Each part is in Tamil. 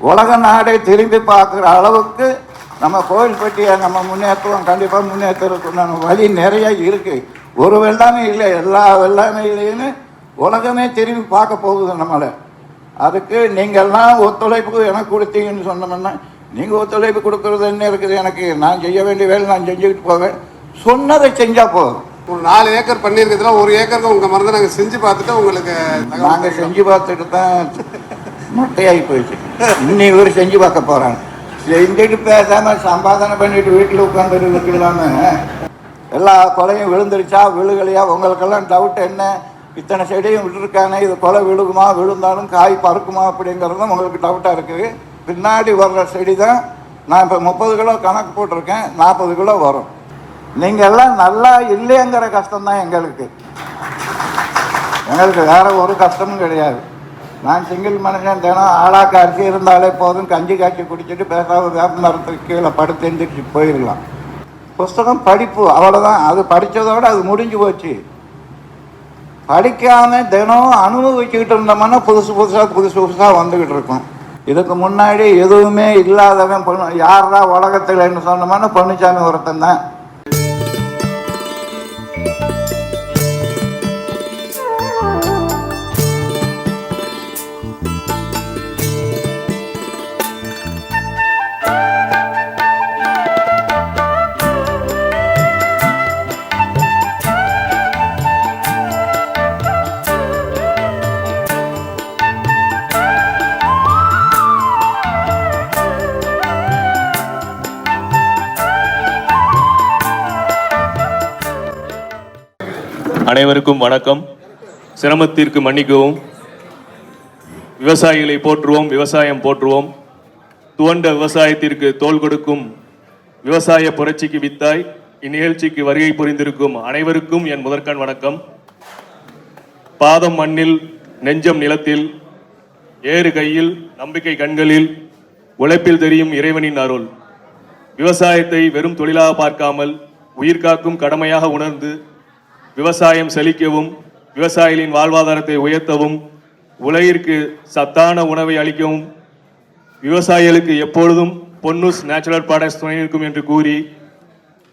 உலக நாடே திரும்பி பார்க்குற அளவுக்கு நம்ம கோயில்பட்டியை நம்ம முன்னேற்றுவோம். கண்டிப்பாக முன்னேற்றுறதுக்குண்டான வழி நிறைய இருக்குது ஒரு வெள்ளாமை இல்லை எல்லா வெள்ளாமையிலையும் உலகமே திரும்பி பார்க்க போகுது நம்மளை. அதுக்கு நீங்கள்லாம் ஒத்துழைப்பு எனக்கு கொடுத்தீங்கன்னு சொன்னோம்னா நீங்கள் ஒத்துழைப்பு கொடுக்கறது என்ன இருக்குது? எனக்கு நான் செய்ய வேண்டிய வேலை நான் செஞ்சுக்கிட்டு போவேன். சொன்னதை செஞ்சால் போதும். ஒரு நாலு ஏக்கர் பண்ணியிருக்கிறதுல ஒரு ஏக்கருக்கு உங்கள் மருந்து நாங்கள் செஞ்சு பார்த்துட்டு உங்களுக்கு நாங்கள் செஞ்சு பார்த்துட்டு தான் மொட்டையாகி போயிடுச்சு இன்னி இவர் செஞ்சு பார்க்க போகிறாங்க செஞ்சுட்டு பேசாமல் சம்பாதனை பண்ணிட்டு வீட்டில் உட்காந்துருக்கு இல்லாமல் எல்லா கொலையும் விழுந்துருச்சா விழுகலையா? உங்களுக்கெல்லாம் டவுட் என்ன? இத்தனை செடியும் விட்டுருக்கானே இது கொலை விழுகுமா விழுந்தாலும் காய் பறக்குமா அப்படிங்கிறதும் உங்களுக்கு டவுட்டாக இருக்குது. பின்னாடி வர்ற செடி தான் நான் இப்போ முப்பது கிலோ கணக்கு போட்டிருக்கேன் நாற்பது கிலோ வரும். நீங்கள் எல்லாம் நல்லா இல்லைங்கிற கஷ்டம்தான் எங்களுக்கு. எங்களுக்கு வேற ஒரு கஷ்டமும் கிடையாது. நான் சிங்கிள் மனுஷன் தினம் ஆளாக்க அரிசி இருந்தாலே போதும். கஞ்சி காய்ச்சி குடிச்சிட்டு பேசாத வேப்பமரத்துக்கு கீழே படுத்து எழுந்திரிச்சு போயிடலாம். புஸ்தகம் படிப்பு அவ்வளோதான் அது படித்ததோட அது முடிஞ்சு போச்சு. படிக்காம தினம் அனுபவிச்சுக்கிட்டு இருந்தோம்னா புதுசு புதுசாக புதுசு புதுசாக வந்துக்கிட்டு இருக்கோம். இதுக்கு முன்னாடி எதுவுமே இல்லாதவன் பொண்ணு யாரா உலகத்தில் சொன்னோம்னா பொன்னுச்சாமி ஒருத்தன் தான். அனைவருக்கும் வணக்கம். சிரமத்திற்கு மன்னிக்கவும். விவசாயிகளை போற்றுவோம் விவசாயம் போற்றுவோம். துவண்ட விவசாயத்திற்கு தோல் கொடுக்கும் விவசாய புரட்சிக்கு வித்தாய். இந்நிகழ்ச்சிக்கு வருகை புரிந்திருக்கும் அனைவருக்கும் என் முதற்கண் வணக்கம். பாதம் மண்ணில் நெஞ்சம் நிலத்தில் ஏறு கையில் நம்பிக்கை கண்களில் உழைப்பில் தெரியும் இறைவனின் அருள். விவசாயத்தை வெறும் தொழிலாக பார்க்காமல் உயிர் காக்கும் கடமையாக உணர்ந்து விவசாயம் செழிக்கவும் விவசாயிகளின் வாழ்வாதாரத்தை உயர்த்தவும் உலகிற்கு சத்தான உணவை அளிக்கவும் விவசாயிகளுக்கு எப்பொழுதும் பொன்னூஸ் நேச்சுரல் ப்ராடக்ட்ஸ் துணை நிற்கும் என்று கூறி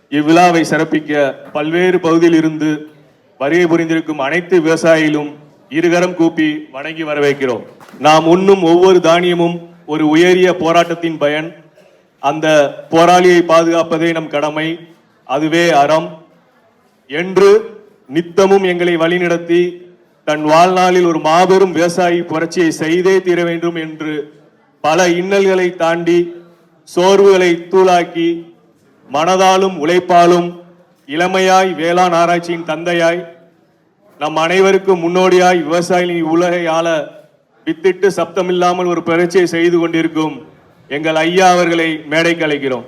இவ்விழாவை சிறப்பிக்க பல்வேறு பகுதியில் இருந்து வருகை புரிந்திருக்கும் அனைத்து விவசாயிகளும் இருகரம் கூப்பி வணங்கி வரவேற்கிறோம். நாம் உண்ணும் ஒவ்வொரு தானியமும் ஒரு உயரிய போராட்டத்தின் பயன். அந்த போராளியை பாதுகாப்பதே நம் கடமை. அதுவே அறம். என்று நித்தமும் எங்களை வழிநடத்தி தன் வாழ்நாளில் ஒரு மாபெரும் விவசாயி புரட்சியை செய்தே தீர வேண்டும் என்று பல இன்னல்களை தாண்டி சோர்வுகளை தூளாக்கி மனதாலும் உழைப்பாலும் இளமையாய் வேளாண் ஆராய்ச்சியின் தந்தையாய் நம் அனைவருக்கும் முன்னோடியாய் விவசாயிகளின் உலகை ஆள வித்திட்டு சப்தமில்லாமல் ஒரு புரட்சியை செய்து கொண்டிருக்கும் எங்கள் ஐயா அவர்களை மேடைக்கு அழைக்கிறோம்.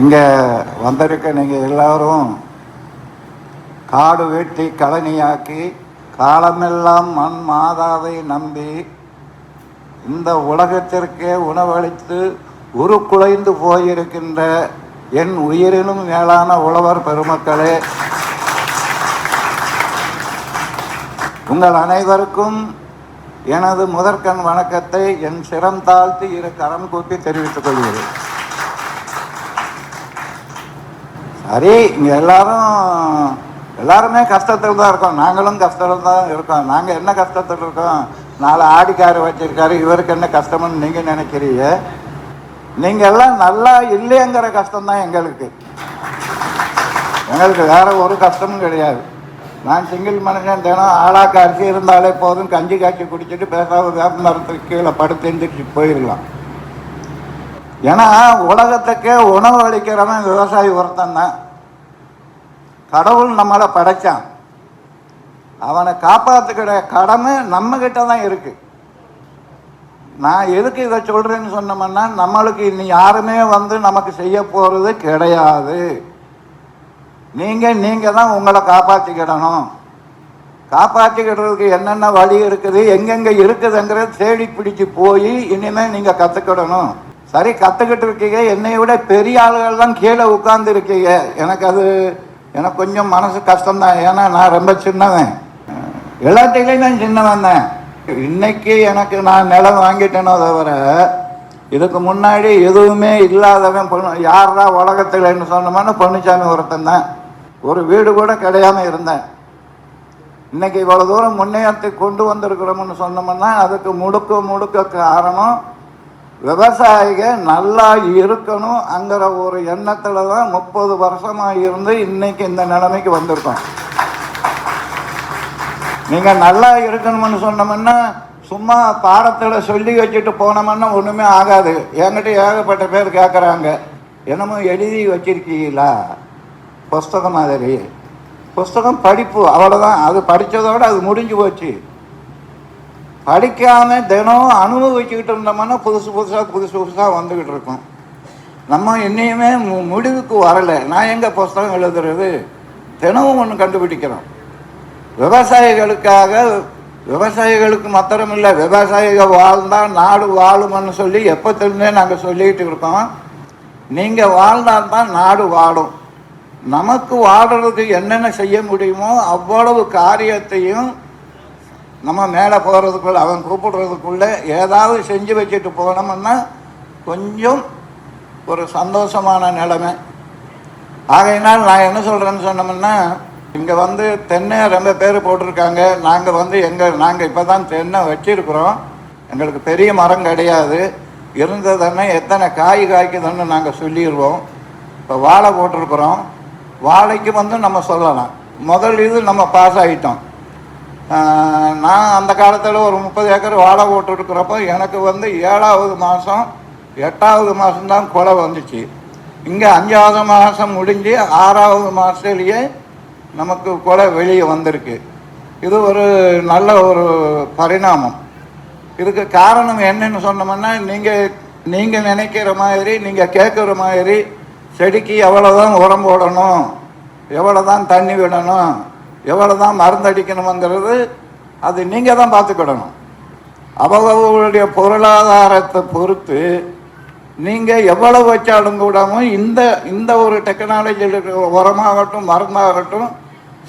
இங்கே வந்திருக்க நீங்கள் எல்லாரும் காடு வெட்டி கழனியாக்கி காலமெல்லாம் மண் மாதாவை நம்பி இந்த உலகத்திற்கே உணவளித்து உருக்குலைந்து போயிருக்கின்ற என் உயிரினும் மேலான உழவர் பெருமக்களே உங்கள் அனைவருக்கும் எனது முதற்கண் வணக்கத்தை என் சிரம் தாழ்த்தி இரு கரம் கூப்பி தெரிவித்துக் கொள்கிறேன். சரி இங்கே எல்லாரும் எல்லாருமே கஷ்டத்தில் தான் இருக்கோம். நாங்களும் கஷ்டத்தில் தான் இருக்கோம். நாங்கள் என்ன கஷ்டத்தில் இருக்கோம்? நாலு ஆடிக்காரு வச்சிருக்காரு. இவருக்கு என்ன கஷ்டம்னு நீங்கள் நினைக்கிறீங்க? நீங்கள் எல்லாம் நல்லா இல்லைங்கிற கஷ்டம் தான் எங்களுக்கு. எங்களுக்கு வேற ஒரு கஷ்டமும் கிடையாது. நான் சிங்கிள் மனுஷன் தினம் ஆளாக்கு அரிசி இருந்தாலே போதும். கஞ்சி காய்ச்சி குடிச்சிட்டு பேசாத வேப்ப மரத்துக்கு கீழே படுத்து எழுந்திரிச்சு போயிடலாம். ஏன்னா உலகத்துக்கே உணவு அளிக்கிறவன் விவசாயி ஒருத்தன் தான். கடவுள் நம்மளை படைச்சான். அவனை காப்பாற்றுக்கிற கடமை நம்ம கிட்ட தான் இருக்கு. நான் எதுக்கு இதை சொல்கிறேன்னு சொன்னோம்னா நம்மளுக்கு இனி யாருமே வந்து நமக்கு செய்ய போகிறது கிடையாது. நீங்கள் நீங்கள் தான் உங்களை காப்பாற்றிக்கிடணும் காப்பாற்றிக்கிடுறதுக்கு என்னென்ன வழி இருக்குது எங்கெங்கே இருக்குதுங்கிறத தேடி பிடிச்சி போய் இனிமேல் நீங்கள் கற்றுக்கிடணும் சரி கற்றுக்கிட்டு இருக்கீங்க என்னை விட பெரிய ஆளுகள் தான் கீழே உட்கார்ந்து இருக்கீங்க எனக்கு அது எனக்கு கொஞ்சம் மனசு கஷ்டம்தான். ஏன்னா நான் ரொம்ப சின்னவன். எல்லாத்தையும் நான் சின்னவன் தான். இன்னைக்கு எனக்கு நான் நிலம் வாங்கிட்டேனோ தவிர இதுக்கு முன்னாடி எதுவுமே இல்லாதவன் பொண்ணு யாரா உலகத்தில்னு சொன்னோம்னா பொன்னுச்சாமி ஒருத்தன் தான். ஒரு வீடு கூட கிடையாம இருந்தேன். இன்னைக்கு இவ்வளோ தூரம் முன்னேற்றத்தை கொண்டு வந்திருக்கிறோம்னு சொன்னோம்னா அதுக்கு முடுக்க முடுக்க காரணம் விவசாயிக நல்லா இருக்கணுங்கிற ஒரு எண்ணத்துல தான் முப்பது வருஷமாக இருந்து இன்னைக்கு இந்த நிலைமைக்கு வந்திருக்கோம். நீங்க நல்லா இருக்கணும்னு சொன்னோம்னா சும்மா பாடத்தில் சொல்லி வச்சுட்டு போனோம்னா ஒன்றுமே ஆகாது. என்கிட்ட ஏகப்பட்ட பேர் கேட்குறாங்க என்னமோ எழுதி வச்சிருக்கீங்களா? புஸ்தகம் மாதிரி. புஸ்தகம் படிப்பு அவ்வளோதான் அது படித்ததோட அது முடிஞ்சு போச்சு. படிக்காம தினம் அனுபவிச்சுக்கிட்டு இருந்தோம்னா புதுசு புதுசாக புதுசு புதுசாக வந்துக்கிட்டு இருக்கோம். நம்ம இன்னையுமே மு- முடிவுக்கு வரலை. நான் எங்கே புஸ்தகம் எழுதுறது? தினமும் ஒன்று கண்டுபிடிக்கிறோம். விவசாயிகளுக்காக விவசாயிகளுக்கு மாத்திரம் இல்லை விவசாயிகள் வாழ்ந்தால் நாடு வாழும்னு சொல்லி எப்போத்திருந்தே நாங்கள் சொல்லிக்கிட்டு இருக்கோம். நீங்கள் வாழ்ந்தால்தான் நாடு வாழும் நமக்கு வாடுறதுக்கு என்னென்ன செய்ய முடியுமோ அவ்வளவு காரியத்தையும் நம்ம மேலே போகிறதுக்குள்ள அவன் கூப்பிடுறதுக்குள்ள ஏதாவது செஞ்சு வச்சுட்டு போனோம்னா கொஞ்சம் ஒரு சந்தோஷமான நிலைமை. ஆகையினால் நான் என்ன சொல்கிறேன்னு சொன்னோம்னா இங்கே வந்து தென்னை ரொம்ப பேர் போட்டிருக்காங்க. நாங்கள் வந்து எங்கள் நாங்கள் இப்போ தான் தென்னை வச்சிருக்கிறோம். எங்களுக்கு பெரிய மரம் கிடையாது. இருந்ததுன்னா எத்தனை காய் காய்க்குதுன்னு நாங்கள் சொல்லிடுவோம். இப்போ வாழை போட்டிருக்கிறோம். வாழைக்கு வந்து நம்ம சொல்லலாம். முதல் இது நம்ம பாஸ் ஆகிட்டோம் நான் அந்த காலத்தில் ஒரு முப்பது ஏக்கர் வாழை போட்டுருக்கிறப்போ எனக்கு வந்து ஏழாவது மாதம் எட்டாவது மாதம்தான் கொலை வந்துச்சு. இங்கே அஞ்சாவது மாதம் முடிஞ்சு ஆறாவது மாதத்துலேயே நமக்கு கொலை வெளியே வந்திருக்கு. இது ஒரு நல்ல ஒரு பரிணாமம். இதுக்கு காரணம் என்னன்னு சொன்னோம்னா நீங்கள் நீங்கள் நினைக்கிற மாதிரி நீங்கள் கேட்குற மாதிரி செடிக்கு எவ்வளோ தான் உரம் போடணும் எவ்வளோ தான் தண்ணி விடணும் எவ்வளோ தான் மருந்தடிக்கணுங்கிறது அது நீங்கள் தான் பார்த்துக்கிடணும். அவ்வளவுடைய பொருளாதாரத்தை பொறுத்து நீங்கள் எவ்வளவு வச்சாலும் கூடவும் இந்த இந்த ஒரு டெக்னாலஜி உரமாகட்டும் மருந்தாகட்டும்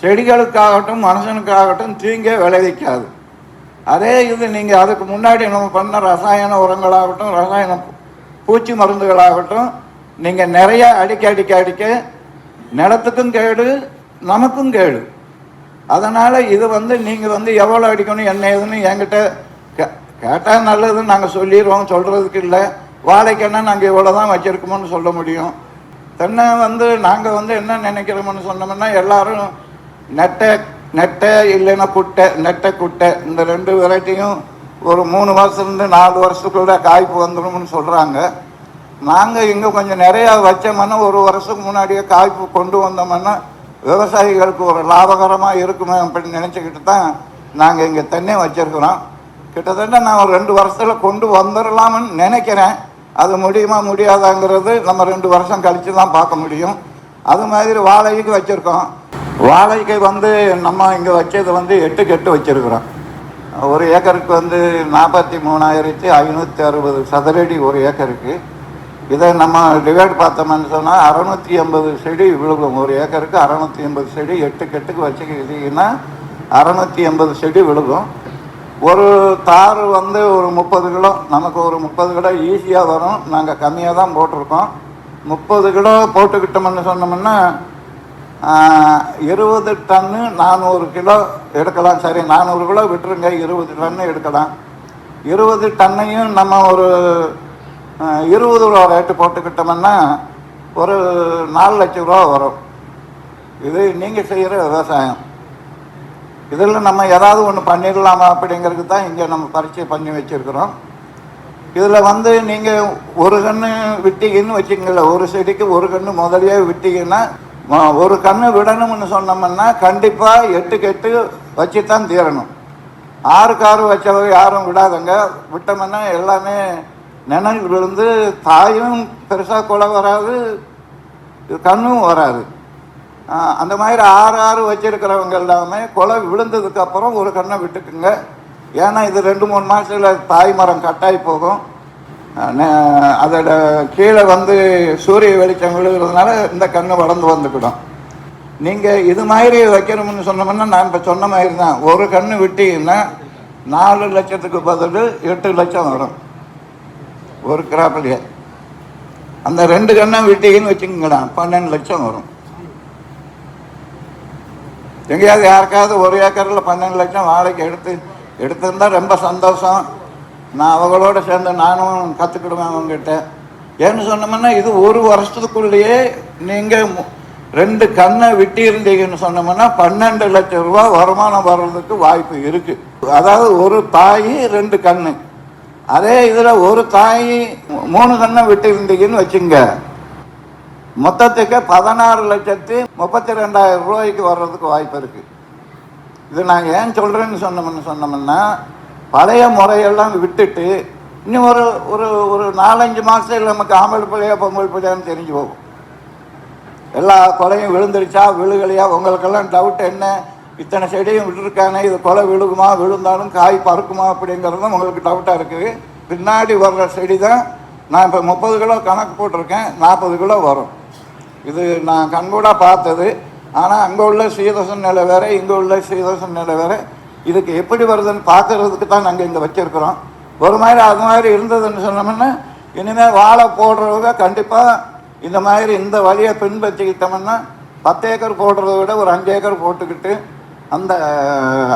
செடிகளுக்காகட்டும் மனுஷனுக்காகட்டும் தீங்கே விளைவிக்காது. அதே இது நீங்கள் அதுக்கு முன்னாடி நம்ம பண்ண ரசாயன உரங்களாகட்டும் ரசாயன பூச்சி மருந்துகளாகட்டும் நீங்கள் நிறைய அடிக்க அடிக்க அடிக்க நிலத்துக்கும் கேடு நமக்கும் கேடு. அதனால் இது வந்து நீங்கள் வந்து எவ்வளோ அடிக்கணும் என்ன ஏதுன்னு என்கிட்ட கே கேட்டால் நல்லதுன்னு நாங்கள் சொல்லிடுவோம் சொல்கிறதுக்கு இல்லை. வாழைக்கெண்ணா நாங்கள் இவ்வளோ தான் வச்சுருக்கோம்னு சொல்ல முடியும். தென்னை வந்து நாங்கள் வந்து என்ன நினைக்கிறோம்னு சொன்னோம்னா எல்லாரும் நெட்டை நெட்டை இல்லைன்னா குட்டை நெட்டை குட்டை இந்த ரெண்டு வெரைட்டியும் ஒரு மூணு வருஷத்துலேருந்து நாலு வருஷத்துக்குள்ள காய்ப்பு வந்துடும்னு சொல்கிறாங்க நாங்கள் இங்கே கொஞ்சம் நிறையா வச்சோம்னா ஒரு வருஷத்துக்கு முன்னாடியே காய்ப்பு கொண்டு வந்தோம்னா விவசாயிகளுக்கு ஒரு லாபகரமாக இருக்குமே அப்படின்னு நினச்சிக்கிட்டு தான் நாங்கள் இங்கே தண்ணி வச்சுருக்கிறோம். கிட்டத்தட்ட நான் ஒரு ரெண்டு வருஷத்தில் கொண்டு வந்துடலாம்னு நினைக்கிறேன். அது முடியுமா முடியாதாங்கிறது நம்ம ரெண்டு வருஷம் கழித்து தான் பார்க்க முடியும். அது மாதிரி வாழைக்கு வச்சுருக்கோம். வாழைக்கு வந்து நம்ம இங்கே வச்சது வந்து எட்டு கெட்டு வச்சுருக்குறோம். ஒரு ஏக்கருக்கு வந்து நாற்பத்தி மூணாயிரத்தி ஐநூற்றி அறுபது சதுரடி ஒரு ஏக்கருக்கு. இதை நம்ம டிவைட் பார்த்தோம்னு சொன்னால் அறநூற்றி ஐம்பது செடி விழுகும். ஒரு ஏக்கருக்கு அறநூற்றி எண்பது செடி எட்டு கெட்டுக்கு வச்சுக்கிட்டீங்கன்னா அறநூற்றி எண்பது செடி விழுகும். ஒரு தார் வந்து ஒரு முப்பது கிலோ நமக்கு ஒரு முப்பது கிலோ ஈஸியாக வரும். நாங்கள் கம்மியாக தான் போட்டிருக்கோம். முப்பது கிலோ போட்டுக்கிட்டோம்னு சொன்னோம்னா இருபது டன்னு நானூறு கிலோ எடுக்கலாம். சரி நானூறு கிலோ விட்டுருங்க. இருபது டன்னு எடுக்கலாம். இருபது டன்னையும் நம்ம ஒரு இருபது ரூபா ரேட்டு போட்டுக்கிட்டோம்னா ஒரு நாலு லட்சம் ரூபா வரும். இது நீங்கள் செய்கிற விவசாயம். இதில் நம்ம ஏதாவது ஒன்று பண்ணிடலாமா அப்படிங்கிறது தான் இங்கே நம்ம பரிச்சை பண்ணி வச்சுருக்குறோம். இதில் வந்து நீங்கள் ஒரு கன்று விட்டீங்கன்னு வச்சுக்கல ஒரு செடிக்கு ஒரு கன்று முதலையே விட்டீங்கன்னா ஒரு கன்று விடணும்னு சொன்னோம்னா கண்டிப்பாக எட்டுக்கு எட்டு வச்சு தான் தீரணும். ஆறு காரு வச்சவங்க யாரும் விடாதங்க. விட்டோம்னா எல்லாமே நினைவு விழுந்து தாயும் பெருசாக கொலை வராது கண்ணும் வராது. அந்த மாதிரி ஆறு ஆறு வச்சிருக்கிறவங்க எல்லாமே கொலை விழுந்ததுக்கப்புறம் ஒரு கண்ணை விட்டுக்குங்க. ஏன்னா இது ரெண்டு மூணு மாதத்தில் தாய் மரம் கட்டாயி போகும். அதோட கீழே வந்து சூரிய வெளிச்சம் விழுகிறதுனால இந்த கண்ணு வளர்ந்து வந்துக்கிடும். நீங்கள் இது மாதிரி வைக்கணும்னு சொன்னோம்னா நான் இப்போ சொன்ன மாதிரி தான். ஒரு கண்ணு விட்டீங்கன்னா நாலு லட்சத்துக்கு பதில் எட்டு லட்சம் வரும். ஒரு கிராப்லேயே அந்த ரெண்டு கண்ணை விட்டீங்கன்னு வச்சுக்கோங்களேன் பன்னெண்டு லட்சம் வரும். எங்கேயாவது யாருக்காவது ஒரு ஏக்கரில் பன்னெண்டு லட்சம் வாடகைக்கு எடுத்து எடுத்திருந்தா ரொம்ப சந்தோஷம். நான் அவங்களோட சேர்ந்து நானும் கற்றுக்கிடுவேன் அவங்ககிட்ட. ஏன்னு சொன்னோம்னா இது ஒரு வருஷத்துக்குள்ளேயே நீங்கள் ரெண்டு கண்ணை விட்டியிருந்தீங்கன்னு சொன்னோம்னா பன்னெண்டு லட்சம் ரூபா வருமானம் வர்றதுக்கு வாய்ப்பு இருக்குது அதாவது ஒரு தாய் ரெண்டு கண்ணு அதே இதில் ஒரு தாய் மூணு கண்ணை விட்டு இருந்தீங்கன்னு வச்சுங்க. மொத்தத்துக்கு பதினாறு லட்சத்தி முப்பத்தி ரெண்டாயிரம் ரூபாய்க்கு வர்றதுக்கு வாய்ப்பு இருக்கு. இது நாங்கள் ஏன் சொல்றேன்னு சொன்னோம்னு சொன்னோம்னா பழைய முறையெல்லாம் விட்டுட்டு இன்னும் ஒரு ஒரு ஒரு நாலஞ்சு மாசத்துல நமக்கு ஆம்பல் பிள்ளையா பொங்கல் பிள்ளையான்னு தெரிஞ்சு போகும். எல்லா கொலையும் விழுந்துருச்சா விழுகலையா உங்களுக்கெல்லாம் டவுட் என்ன? இத்தனை செடியும் விட்டுருக்கானே இது கொலை விழுகுமா விழுந்தாலும் காய் பறக்குமா அப்படிங்கிறதும் உங்களுக்கு டவுட்டாக இருக்குது. பின்னாடி வர்ற செடி தான் நான் இப்போ முப்பது கிலோ கணக்கு போட்டிருக்கேன் நாற்பது கிலோ வரும். இது நான் கண்கூட பார்த்தது. ஆனால் அங்கே உள்ள சீதசன் நிலை வேறு இங்கே உள்ள சீதசன் நிலை வேறு. இதுக்கு எப்படி வருதுன்னு பார்க்கறதுக்கு தான் நாங்கள் இங்கே வச்சுருக்குறோம். ஒரு மாதிரி அது மாதிரி இருந்ததுன்னு சொன்னோம்னா இனிமேல் வாழை போடுறவங்க கண்டிப்பாக இந்த மாதிரி இந்த வழியை பின்பற்றிக்கிட்டோம்னா பத்து ஏக்கர் போடுறத விட ஒரு அஞ்சு ஏக்கர் போட்டுக்கிட்டு அந்த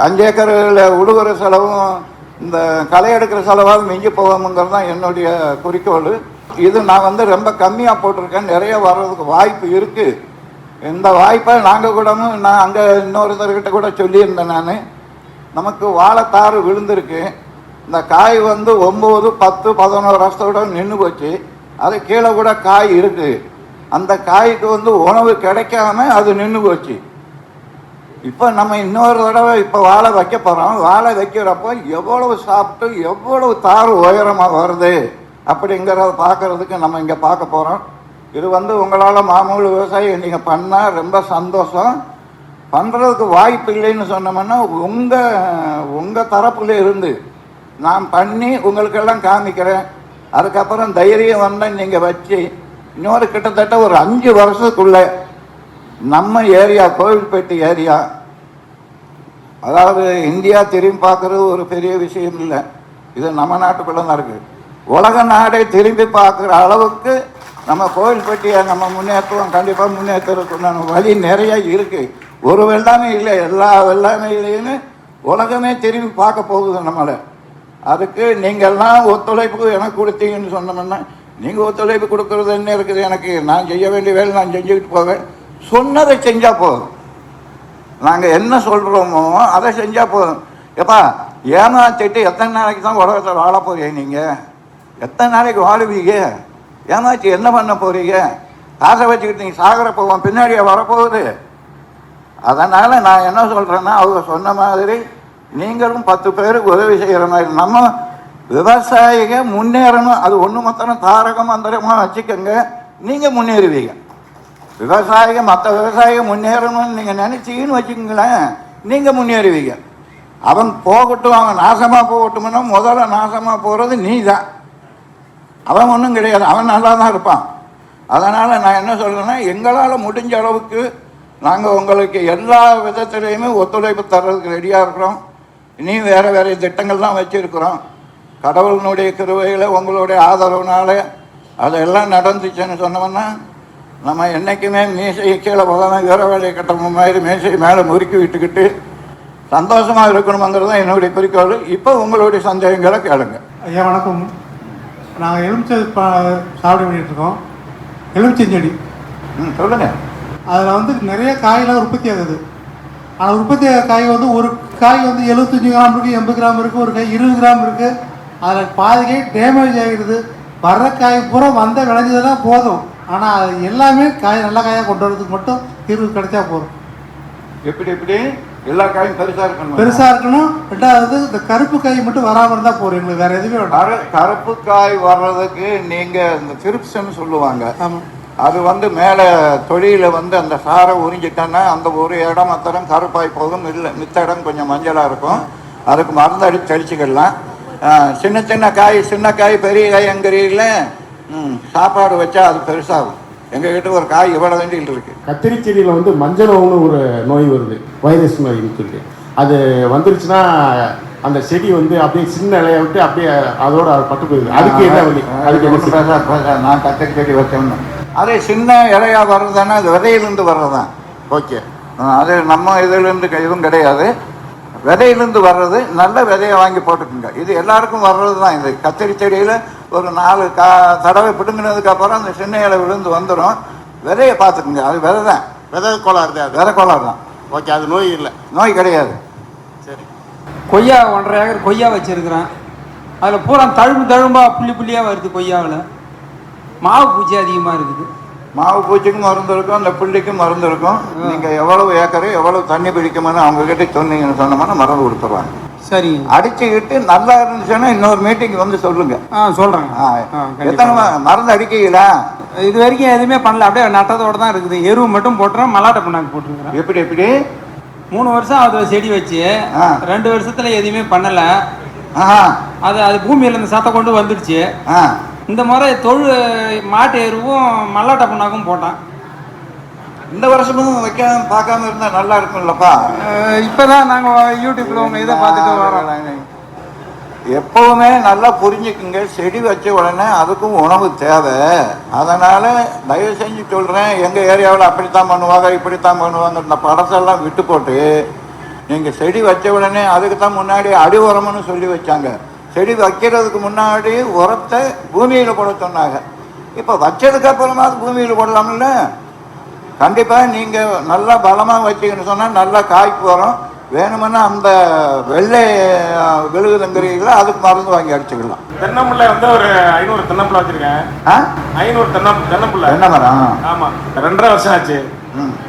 அஞ்சு ஏக்கரில் உழுகிற செலவும் இந்த களை எடுக்கிற செலவாக மிஞ்சி போகணுங்கிறது தான் என்னுடைய குறிக்கோள். இது நான் வந்து ரொம்ப கம்மியாக போட்டிருக்கேன். நிறைய வர்றதுக்கு வாய்ப்பு இருக்குது இந்த வாய்ப்பை நாங்கள் கூடவும் நான் அங்கே இன்னொருத்தர்கிட்ட கூட சொல்லியிருந்தேன் நான். நமக்கு வாழைத்தாறு விழுந்திருக்கு. இந்த காய் வந்து ஒம்பது பத்து பதினோரு வருஷத்தோட நின்று போச்சு. அது கீழே கூட காய் இருக்கு. அந்த காய்க்கு வந்து உணவு கிடைக்காம அது நின்று போச்சு. இப்போ நம்ம இன்னொரு தடவை இப்போ வாழை வைக்க போகிறோம் வாழை வைக்கிறப்போ எவ்வளவு சாப்பிட்டு எவ்வளவு தார் உயரமாக வருது அப்படிங்கிறத பார்க்கறதுக்கு நம்ம இங்கே பார்க்க போகிறோம் இது வந்து உங்களால் மாமூல் விவசாயம் நீங்கள் பண்ணால் ரொம்ப சந்தோஷம். பண்ணுறதுக்கு வாய்ப்பு இல்லைன்னு சொன்னோம்னா உங்கள் உங்கள் தரப்பில் இருந்து நான் பண்ணி உங்களுக்கெல்லாம் காமிக்கிறேன். அதுக்கப்புறம் தைரியம் வந்தால் நீங்கள் வச்சு இன்னொரு கிட்டத்தட்ட ஒரு அஞ்சு வருஷத்துக்குள்ளே நம்ம ஏரியா கோவில்பேட்டை ஏரியா அதாவது இந்தியா திரும்பி பார்க்குறது ஒரு பெரிய விஷயம் இல்லை. இது நம்ம நாட்டுக்குள்ளே தான் இருக்குது உலக நாடை திரும்பி பார்க்குற அளவுக்கு நம்ம கோவில்பட்டியை நம்ம முன்னேற்றுவோம் கண்டிப்பாக முன்னேற்றுறதுக்குண்டான வழி நிறைய இருக்குது ஒரு வெள்ளாமை இல்லை எல்லா வெள்ளாமையிலையுமே உலகமே திரும்பி பார்க்க போகுது நம்மளை. அதுக்கு நீங்கள்லாம் ஒத்துழைப்பு எனக்கு கொடுத்தீங்கன்னு சொன்னோம்னா நீங்கள் ஒத்துழைப்பு கொடுக்கறது என்ன இருக்குது? எனக்கு நான் செய்ய வேண்டிய வேலை நான் செஞ்சுக்கிட்டு போவேன். சொன்னதை செஞ்சால் போதும். நாங்கள் என்ன சொல்கிறோமோ அதை செஞ்சால் போதும். எப்பா ஏமாத்திட்டு எத்தனை நாளைக்கு தான் உலகத்தில் வாழ போகிறீங்க நீங்கள் எத்தனை நாளைக்கு வாழுவீங்க? ஏமாத்தி என்ன பண்ண போகிறீங்க காசை வச்சுக்கிட்டு நீங்கள் சாகர போவோம் பின்னாடியே வரப்போகுது. அதனால் நான் என்ன சொல்கிறேன்னா அவங்க சொன்ன மாதிரி நீங்களும் பத்து பேருக்கு உதவி செய்கிற மாதிரி நம்ம விவசாயிக முன்னேறணும். அது ஒன்று மொத்தம் தாரகம் மந்திரமாக வச்சுக்கோங்க. நீங்கள் முன்னேறுவீங்க. விவசாயம் மற்ற விவசாயம் முன்னேறணும்னு நீங்கள் நினச்சிங்கன்னு வச்சுக்கோங்களேன் நீங்கள் முன்னேறுவீங்க. அவன் போகட்டும் அவன் நாசமாக போகட்டும்னா முதல்ல நாசமாக போகிறது நீ தான் அவன் ஒன்றும் கிடையாது அவன் நல்லா தான் இருப்பான். அதனால் நான் என்ன சொல்கிறேன்னா எங்களால் முடிஞ்ச அளவுக்கு நாங்கள் உங்களுக்கு எல்லா விதத்துலேயுமே ஒத்துழைப்பு தர்றதுக்கு ரெடியாக இருக்கிறோம். இனி வேறு வேறு திட்டங்கள்லாம் வச்சுருக்குறோம். கடவுளினுடைய கிருவையில் உங்களுடைய ஆதரவுனால அதெல்லாம் நடந்துச்சுன்னு சொன்னோம்னா நம்ம என்றைக்குமே மீசையை கீழே போகாமல் வேலையை கட்டுற மாதிரி மீசையை மேலே முறுக்கி விட்டுக்கிட்டு சந்தோஷமாக இருக்கணுங்கிறது தான் என்னுடைய குறிக்கோள். இப்போ உங்களுடைய சந்தேகங்களை கேளுங்க. ஐயா வணக்கம். நாங்கள் எலுமிச்சை சாப்பிட பண்ணிட்டு இருக்கோம் எலுமிச்சஞ்செடி ம் சொல்லுங்கள் அதில் வந்து நிறைய காயெல்லாம் உற்பத்தி ஆகுது. ஆனால் உற்பத்தி ஆகிற காய் வந்து ஒரு காய் வந்து எழுபத்தஞ்சி கிராம் இருக்குது எண்பது கிராம் இருக்குது ஒரு காய் இருபது கிராம் இருக்குது அதில் பாதி காய் டேமேஜ் ஆகிடுது. வர்ற காய் பூரா வந்த விளைஞ்சதெல்லாம் போதும். ஆனால் அது எல்லாமே காய் நல்ல காயாக கொண்டு வரதுக்கு மட்டும் தீர்வு கிடைச்சா போதும். எப்படி எப்படி? எல்லா காயும் பெருசா இருக்கணும்? பெருசா இருக்கணும். ரெண்டாவது இந்த கருப்பு காய் மட்டும் வராம இருந்தா போறோம் எங்களுக்கு வேற எதுவுமே வேண்டாம். கருப்பு காய் வர்றதுக்கு நீங்க இந்த திருப்சன்னு சொல்லுவாங்க. அது வந்து மேலே தொழில வந்து அந்த சாரை உறிஞ்சிட்டோன்னா அந்த ஒரு இடம் அத்தரம் கருப்பாய் போகும். இல்லை மித்த இடம் கொஞ்சம் மஞ்சளாக இருக்கும். அதுக்கு மருந்து அடித்து தெளிச்சுக்கலாம். ஆஹ் சின்ன சின்ன காய் சின்ன காய் பெரிய காய்ங்கிறீங்கள ம் சாப்பாடு வச்சா அது பெருசாகும். எங்ககிட்ட ஒரு காய் இவ்வளோ வேண்டிகிட்டு இருக்கு. கத்திரி செடியில் வந்து மஞ்சளோன்னு ஒரு நோய் வருது வைரஸ் நோய்னு சொல்லி அது வந்துருச்சுன்னா அந்த செடி வந்து அப்படியே சின்ன இலைய விட்டு அப்படியே அதோட அது பட்டு போயிடுது. அதுக்கு என்ன வழி? அதுக்கு என்ன நான் கத்திரி செடி வச்சோம்னு அதே சின்ன இலையா வர்றதுன்னா அது விதையிலேருந்து வர்றதுதான். ஓகே. அது நம்ம இதுலேருந்து எதுவும் கிடையாது. விதையிலேருந்து வர்றது நல்ல விதையை வாங்கி போட்டுக்குங்க. இது எல்லாருக்கும் வர்றது தான் இது. கத்திரி செடியில் ஒரு நாலு கா தடவை பிடுங்கினதுக்கு அப்புறம் அந்த சின்ன இலை விழுந்து வந்துடும் விதையை பார்த்துக்குங்க அது விதை தான். விதை கோளாறு தான் அது. விதை கோளாறு தான். ஓகே அது நோய் இல்லை. நோய் கிடையாது. சரி. கொய்யா ஒன்றரை ஏக்கர் கொய்யா வச்சிருக்கிறேன். அதில் பூரா தழும்பு தழும்பா புள்ளி புள்ளியாக வருது கொய்யாவில். மாவு பூச்சி அதிகமாக இருக்குது. மாவு பூச்சிக்கும் மருந்து இருக்கும் அந்த புள்ளிக்கும் மருந்து இருக்கும். நீங்கள் எவ்வளவு ஏக்கரு எவ்வளவு தண்ணி பிடிக்கும்னு அவங்க கிட்ட சொன்னீங்கன்னு சொன்னோம்னா மருந்து கொடுத்துருவாங்க. சரிங்க அடிச்சுக்கிட்டு நல்லா இருந்துச்சுன்னா இன்னொரு மீட்டிங் வந்து சொல்லுங்க. ஆ சொல்கிறேங்க எத்தனை மருந்து அடிக்கீங்களா? இது வரைக்கும் எதுவுமே பண்ணல. அப்படியே நட்டதோட தான் இருக்குது. எருவு மட்டும் போட்டுறேன் மல்லாட்டை பண்ணாக்கு போட்டுருக்குறேன் எப்படி எப்படி? மூணு வருஷம் அது செடி வச்சு. ரெண்டு வருஷத்துல எதுவுமே பண்ணலை. அது அது பூமியில் இந்த சத்தை கொண்டு வந்துடுச்சு. இந்த முறை தொழு மாட்டு எருவும் மல்லாட்டை பண்ணாக்கும் போட்டான். இந்த வருஷமும் வைக்காம பார்க்காம இருந்தா நல்லா இருக்கும்லப்பா. இப்போ தான் நாங்கள் யூடியூப்பில் உங்கள் இதை பார்த்துட்டு வரோம். எப்பவுமே நல்லா புரிஞ்சுக்குங்க. செடி வச்ச உடனே அதுக்கும் உணவு தேவை. அதனால தயவு செஞ்சு சொல்றேன் எங்க ஏரியாவில் அப்படித்தான் பண்ணுவாங்க இப்படித்தான் பண்ணுவாங்க இந்த படத்தெல்லாம் விட்டு போட்டு நீங்க செடி வச்ச உடனே அதுக்கு தான் முன்னாடி அடி உரம்னு சொல்லி வச்சாங்க. செடி வைக்கிறதுக்கு முன்னாடி உரத்தை பூமியில போட சொன்னாங்க. இப்போ வச்சதுக்கு அப்புறமா பூமியில போடலாம்ல? கண்டிப்பா நீங்க நல்லா பலமா வச்சீங்கன்னு சொன்னா நல்லா காய்க்கு வரும். வேணுமென்னா அந்த வெள்ளை விழுகுதுங்கிறீங்களா அதுக்கு மருந்து வாங்கி அடிச்சுக்கலாம். தென்னம்பிள்ளை வந்து ஒரு ஐநூறு தென்னம்பிள்ளை வச்சிருக்கேன். ஆ? ஐநூறு தென்னம் தென்னம்பிள்ளை. என்ன மரம் ஆமா. ரெண்டரை வருஷம் ஆச்சு.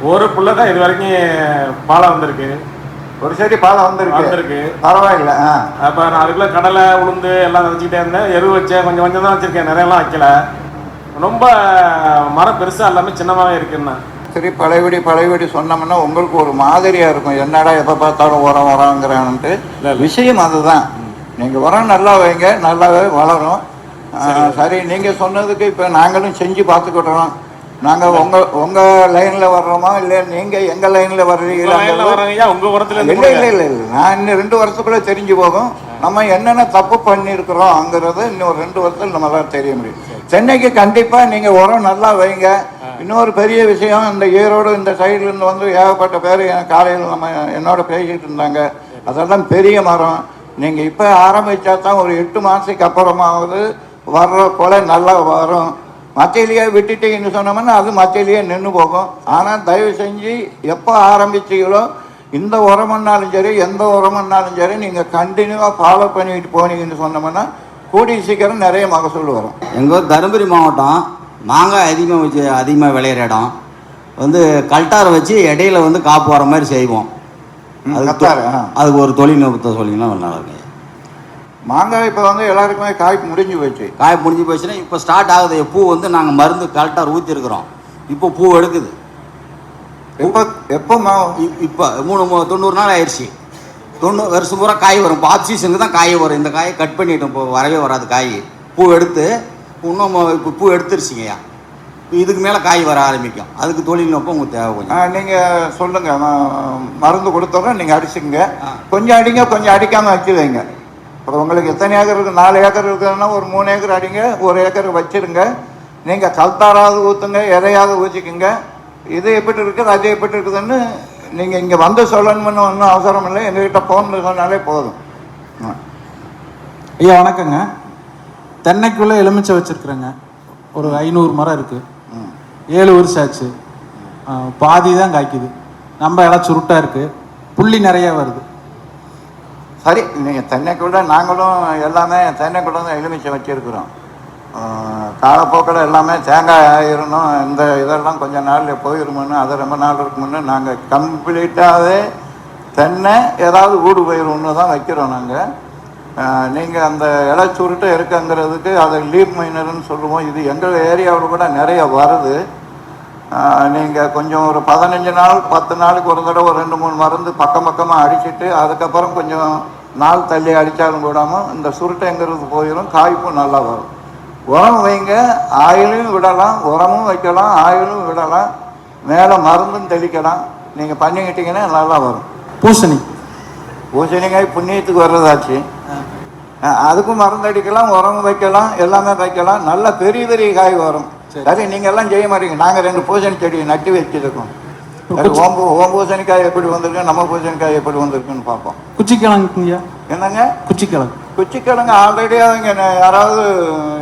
ஒரு புள்ள தான் இது வரைக்கும் பாலை வந்திருக்கு. ஒரு செடி பாலம் வந்திருக்கு. வந்திருக்கு. பரவாயில்ல அப்ப நான் அதுக்குள்ள கடலை உளுந்து எல்லாம் வச்சுக்கிட்டே இருந்தேன். எரு வச்சேன் கொஞ்சம் கொஞ்சம் தான் வச்சிருக்கேன். நிறையலாம் வைக்கல. ரொம்ப மரம் பெருசா எல்லாமே சின்னமாவே இருக்குன்னா சரி பழையபடி பழையபடி சொன்னோம்னா உங்களுக்கு ஒரு மாதிரியா இருக்கும். என்னடா எப்போ பார்த்தாலும் உரம் உரங்கிறான்ட்டு விஷயம் அதுதான். நீங்க உரம் நல்லா வைங்க. நல்லாவே வளரும். சரி நீங்க சொன்னதுக்கு இப்போ நாங்களும் செஞ்சு பார்த்துக்கிட்டோம். நாங்க உங்க உங்க லைன்ல வர்றோமா? இல்லை நீங்க எங்க லைன்ல வர்றீங்களா? வர்றீங்க உங்க உரத்துல இல்லை இல்லை இல்லை இல்லை. நான் இன்னும் ரெண்டு வருஷத்துக்குள்ள தெரிஞ்சு போகும். நம்ம என்னென்ன தப்பு பண்ணியிருக்கிறோங்கிறது இன்னும் ரெண்டு வருஷத்துல நம்மளால தெரிய முடியும். சென்னைக்கு கண்டிப்பா நீங்க உரம் நல்லா வைங்க. இன்னொரு பெரிய விஷயம் இந்த ஈரோடு இந்த சைடுல இருந்து வந்து ஏகப்பட்ட பேர் என் காலையில் நம்ம என்னோட பேசிட்டு இருந்தாங்க. அதெல்லாம் பெரிய மரம். நீங்க இப்ப ஆரம்பிச்சா தான் ஒரு எட்டு மாசத்துக்கு அப்புறமாவது வர்ற கொலை நல்லா வரும். மத்தியிலேயே விட்டுட்டீங்கன்னு சொன்னோம்னா அது மத்தியிலேயே நின்று போகும். ஆனால் தயவு செஞ்சு எப்போ ஆரம்பிச்சீங்களோ இந்த உரம்னாலும் சரி எந்த உரம்னாலும் சரி நீங்கள் கண்டினியூவாக ஃபாலோ பண்ணிட்டு போனீங்கன்னு சொன்னோம்னா கூடிய சீக்கிரம் நிறைய மகசூல் வரும். எங்கள் ஊர் தருமபுரி மாவட்டம் மாங்காய் அதிகமாக வச்சு அதிகமாக விளையிற இடம். வந்து கல்ட்டாரை வச்சு இடையில வந்து காப்பு வர மாதிரி செய்வோம். அதுக்கு ஒரு தொழில்நுட்பத்தை சொன்னீங்கன்னா நல்லா இருக்கும். மாங்காய் இப்போ வந்து எல்லாருக்குமே காய் முடிஞ்சு போச்சு. காய் முடிஞ்சு போச்சுன்னா இப்போ ஸ்டார்ட் ஆகுது. பூ வந்து நாங்கள் மருந்து கல்ட்டார் ஊற்றிருக்கிறோம் இப்போ பூ எடுக்குது. எப்போ எப்போ மா இப்போ மூணு தொண்ணூறு நாள் ஆயிடுச்சு தொண்ணூறு வருஷம் பூரா காய் வரும். இப்போ ஆஃப் சீசனுக்கு தான் காய் வரும். இந்த காயை கட் பண்ணிட்டோம். இப்போ வரவே வராது காய். பூ எடுத்து இன்னும் இப்போ பூ எடுத்துருச்சிங்கய்யா இதுக்கு மேலே காய் வர ஆரம்பிக்கும். அதுக்கு தொழில்நுட்பம் உங்களுக்கு தேவை கொஞ்சம். நீங்கள் சொல்லுங்கள் மருந்து கொடுத்தோம் நீங்கள் அடிச்சுங்க. கொஞ்சம் அடிங்க கொஞ்சம் அடிக்காமல் வச்சு வைங்க அப்புறம் உங்களுக்கு எத்தனை ஏக்கர் இருக்குது நாலு ஏக்கர் இருக்குதுன்னா ஒரு மூணு ஏக்கர் அடிங்க ஒரு ஏக்கர் வச்சிடுங்க. நீங்கள் கல்தாராவது ஊற்றுங்க எதையாவது ஊற்றிக்குங்க இது எப்படி இருக்குது? அது எப்படி இருக்குதுன்னு நீங்கள் இங்கே வந்து சொல்லணும்னு ஒன்றும் அவசரம் இல்லை. எங்ககிட்ட ஃபோனில் சொன்னாலே போதும். ஆ. ஐயா வணக்கங்க. தென்னைக்குள்ளே எலுமிச்சை வச்சுருக்குறேங்க. ஒரு ஐநூறு மரம் இருக்குது ம். ஏழு வருஷம் ஆச்சு பாதி தான் காய்க்குது. நம்ம இடம் சுருட்டாக இருக்குது புள்ளி நிறைய வருது. சரி நீங்கள் தென்னை கூட நாங்களும் எல்லாமே தென்னைக்குள்ள தான் எலுமிச்சை வச்சுருக்குறோம். காலப்போக்கில் எல்லாமே தேங்காய் ஆயிரணும் இந்த இதெல்லாம் கொஞ்சம் நாளில் போயிருமோன்னு அது ரொம்ப நாள் இருக்குமுன்னு நாங்கள் கம்ப்ளீட்டாகவே தென்னை ஏதாவது ஊடு பயிர் ஒன்று தான் வைக்கிறோம் நாங்கள் நீங்கள் அந்த இலை சுருட்டை இருக்குங்கிறதுக்கு அதை லீப் மைனர்னு சொல்லுவோம். இது எங்கள் ஏரியாவில் கூட நிறைய வருது. நீங்கள் கொஞ்சம் ஒரு பதினஞ்சு நாள் பத்து நாளுக்கு ஒரு தடவை ஒரு ரெண்டு மூணு மருந்து பக்கம் பக்கமாக அடிச்சுட்டு அதுக்கப்புறம் கொஞ்சம் நாள் தள்ளி அடித்தாலும் கூடாமல் இந்த சுருட்டைங்கிறது போயிடும் காய்ப்பும் நல்லா வரும். உரம் வைங்க ஆயிலும் விடலாம் உரமும் வைக்கலாம் ஆயிலும் விடலாம் மேலே மருந்தும் தெளிக்கலாம். நீங்கள் பண்ணிக்கிட்டீங்கன்னா நல்லா வரும். பூசணி. பூசணிக்காய் புண்ணியத்துக்கு வர்றதாச்சு. அதுக்கும் மருந்து அடிக்கலாம் உரம் வைக்கலாம் எல்லாமே வைக்கலாம். நல்ல பெரிய பெரிய காய் வரும். சரி. நீங்க எல்லாம் செய்ய மாட்டீங்க. நாங்க ரெண்டு பூசணி செடி நட்டு வச்சிருக்கோம். சரி, ஓம் பூ- ஓம் பூசணிக்காய் எப்படி வந்திருக்கு நம்ம பூசணிக்காய் எப்படி வந்திருக்குன்னு பார்ப்போம். குச்சிக்கிழங்குங்கய்யா? என்னங்க? குச்சிக்கிழங்கு. குச்சிக்கிழங்கு ஆல்ரெடி அவங்க யாராவது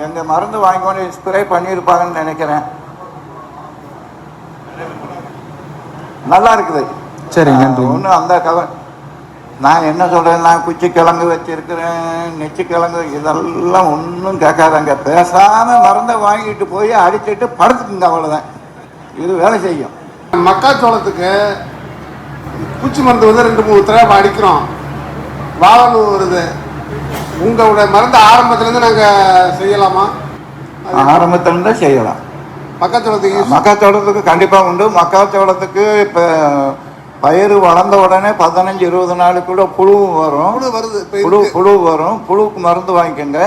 எங்க மருந்து வாங்கி கொண்டு ஸ்ப்ரே பண்ணியிருப்பாங்கன்னு நினைக்கிறேன். நல்லா இருக்குது. சரிங்க நன்றி ஒன்றும் அந்த கவ நான் என்ன சொல்றேன் நான் குச்சி கிழங்கு வச்சிருக்கிறேன் நெச்சி கிழங்கு இதெல்லாம் ஒன்றும் கேட்காதங்க. பேசாம மருந்தை வாங்கிட்டு போய் அடிச்சிட்டு படுத்துக்குங்க அவ்வளோதான் இது வேலை செய்யும். மக்காச்சோளத்துக்கு பூச்சி மருந்து வந்து ரெண்டு மூணு தடவை அடிக்கிறோம். வாழனு வருது. உங்களோட மருந்து ஆரம்பத்துலேருந்து நாங்கள் செய்யலாமா? ஆரம்பத்துல தான் செய்யலாம். மக்காச்சோளத்துக்கு மக்காச்சோளத்துக்கு கண்டிப்பாக உண்டு. மக்காச்சோளத்துக்கு இப்போ பயிர் வளர்ந்த உடனே பதினஞ்சு இருபது நாளுக்குள்ள புழுவும் வரும். வருது. புழு. புழு வரும். புழுவுக்கு மருந்து வாங்கிக்கோங்க.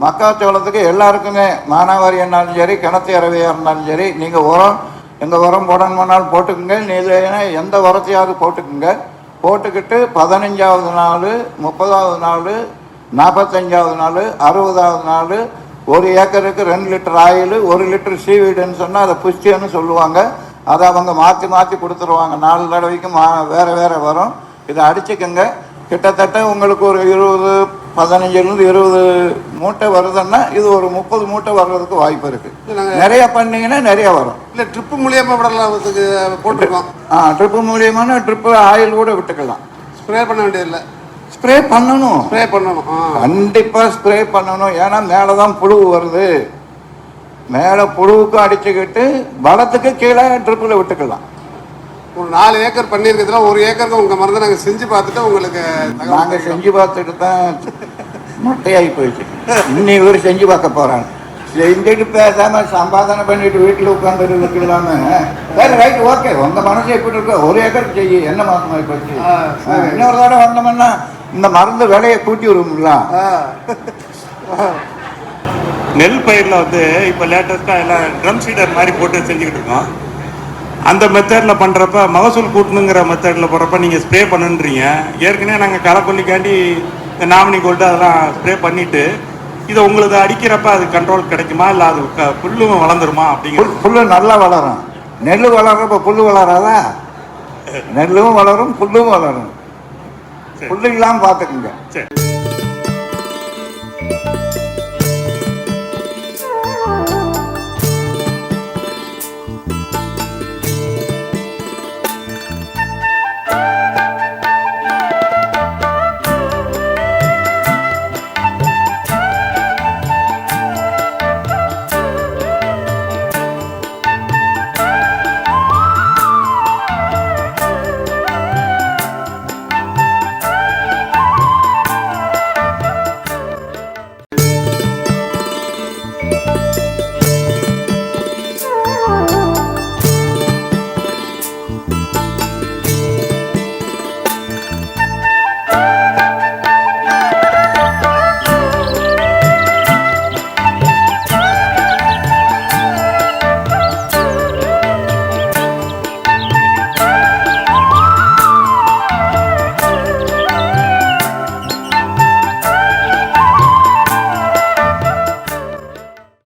மக்காச்சோளத்துக்கு எல்லாருக்குமே மானாவாரி இருந்தாலும் சரி கிணத்து இறவையாக இருந்தாலும் சரி நீங்கள் உரம் எந்த உரம் போடணுமானாலும் போட்டுக்குங்க இல்லைன்னா எந்த உரத்தையாவது போட்டுக்குங்க. போட்டுக்கிட்டு பதினஞ்சாவது நாள் முப்பதாவது நாள் நாற்பத்தஞ்சாவது நாள் அறுபதாவது நாள் ஒரு ஏக்கருக்கு ரெண்டு லிட்டர் ஆயில் ஒரு லிட்டர் சீவீடுன்னு சொன்னால் அதை புஷ்டின்னு சொல்லுவாங்க. அதை அவங்க மாற்றி மாற்றி கொடுத்துருவாங்க. நாலு தடவைக்கு மா வேறு வேறு வரும். இதை அடிச்சுக்கோங்க. கிட்டத்தட்ட உங்களுக்கு ஒரு இருபது பதினஞ்சுலேருந்து இருபது மூட்டை வருதுன்னா இது ஒரு முப்பது மூட்டை வர்றதுக்கு வாய்ப்பு இருக்கு. நாங்க- நிறைய பண்ணீங்கன்னா நிறைய வரும். இல்லை ட்ரிப்பு மூலியமாக விடலாத்துக்கு போட்டிருக்கோம். ஆ ட்ரிப்பு மூலியமான ட்ரிப்பு ஆயில் கூட விட்டுக்கலாம். ஸ்ப்ரே பண்ண வேண்டியதில்லை. ஸ்ப்ரே பண்ணணும். ஸ்ப்ரே பண்ணணும் ஆ. கண்டிப்பா ஸ்ப்ரே பண்ணணும். ஏன்னா மேலே தான் புழு வருது. மேலே புழுவுக்கும் அடிச்சுக்கிட்டு வளத்துக்கு கீழே ட்ரிப்பில் விட்டுக்கலாம். ஒரு நாலு ஏக்கர் பண்ணியிருக்கிறதுல ஒரு ஏக்கருக்கு உங்கள் மருந்தை நாங்கள் செஞ்சு பார்த்துட்டு உங்களுக்கு நாங்கள் செஞ்சு பார்த்துட்டு தான் மொட்டையாகி போயிடுச்சு இன்னி இவர் செஞ்சு பார்க்க போறாங்க. செஞ்சுட்டு பேசாம சம்பாதனை பண்ணிட்டு வீட்டில் உட்காந்து இருக்கலாம சரி ரைட் ஓகே உங்க மனசு எப்படி இருக்கோ ஒரு ஏக்கருக்கு செய்ய என்ன மாசம் ஆகி போச்சு. இன்னொரு தடவை வந்தோம்னா இந்த மருந்து விலையை கூட்டி வரும்ல ஆ. நெல் பயிரில் வந்து இப்போ லேட்டஸ்ட்டாக எல்லாம் ட்ரம் சீடர் மாதிரி போட்டு செஞ்சுக்கிட்டு இருக்கோம். அந்த மெத்தடில் பண்ணுறப்ப மகசூல் கூட்டணுங்கிற மெத்தடில் போடுறப்ப நீங்கள் ஸ்ப்ரே பண்ணுன்றீங்க. ஏற்கனவே நாங்கள் களைக்கொல்லிக்காண்டி இந்த நாமினி கோல்டு அதெல்லாம் ஸ்ப்ரே பண்ணிவிட்டு இதை உங்களுக்கு அடிக்கிறப்ப அது கண்ட்ரோல் கிடைக்குமா? இல்லை அது க புல்லும் வளர்ந்துருமா? அப்படிங்கிறது புல் புல்லு நல்லா வளரும். நெல் வளர்றப்ப புல்லு வளராதா? நெல்லும் வளரும் புல்லும் வளரும். புல்லு இல்லாமல் பார்த்துக்குங்க சரி.